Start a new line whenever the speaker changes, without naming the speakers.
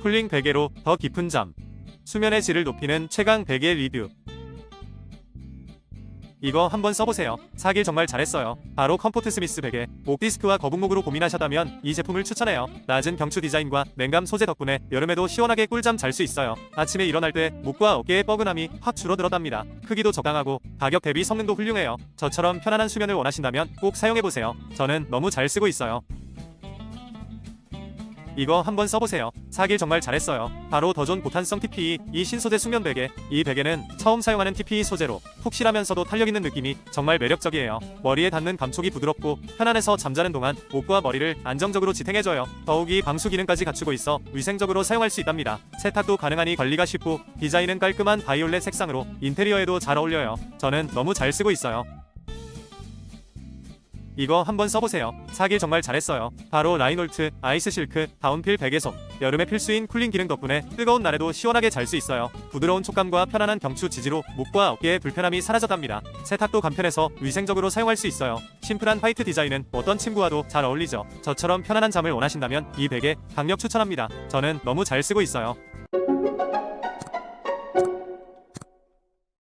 쿨링 베개로 더 깊은 잠. 수면의 질을 높이는 최강 베개 리뷰. 이거 한번 써보세요. 사길 정말 잘했어요. 바로 컴포트 스미스 베개. 옥디스크와 거북목으로 고민하셨다면 이 제품을 추천해요. 낮은 경추 디자인과 냉감 소재 덕분에 여름에도 시원하게 꿀잠 잘 수 있어요. 아침에 일어날 때 목과 어깨의 뻐근함이 확 줄어들었답니다. 크기도 적당하고 가격 대비 성능도 훌륭해요. 저처럼 편안한 수면을 원하신다면 꼭 사용해보세요. 저는 너무 잘 쓰고 있어요. 이거 한번 써보세요. 사길 정말 잘했어요. 바로 더존 보탄성 TPE 이 신소재 숙면 베개. 이 베개는 처음 사용하는 TPE 소재로 푹실하면서도 탄력 있는 느낌이 정말 매력적이에요. 머리에 닿는 감촉이 부드럽고 편안해서 잠자는 동안 목과 머리를 안정적으로 지탱해줘요. 더욱이 방수 기능까지 갖추고 있어 위생적으로 사용할 수 있답니다. 세탁도 가능하니 관리가 쉽고 디자인은 깔끔한 바이올렛 색상으로 인테리어에도 잘 어울려요. 저는 너무 잘 쓰고 있어요. 이거 한번 써보세요. 사길 정말 잘했어요. 바로 라인홀트 아이스 실크 다운필 베개솜. 여름에 필수인 쿨링 기능 덕분에 뜨거운 날에도 시원하게 잘 수 있어요. 부드러운 촉감과 편안한 경추 지지로 목과 어깨의 불편함이 사라졌답니다. 세탁도 간편해서 위생적으로 사용할 수 있어요. 심플한 화이트 디자인은 어떤 침구와도 잘 어울리죠. 저처럼 편안한 잠을 원하신다면 이 베개 강력 추천합니다. 저는 너무 잘 쓰고 있어요.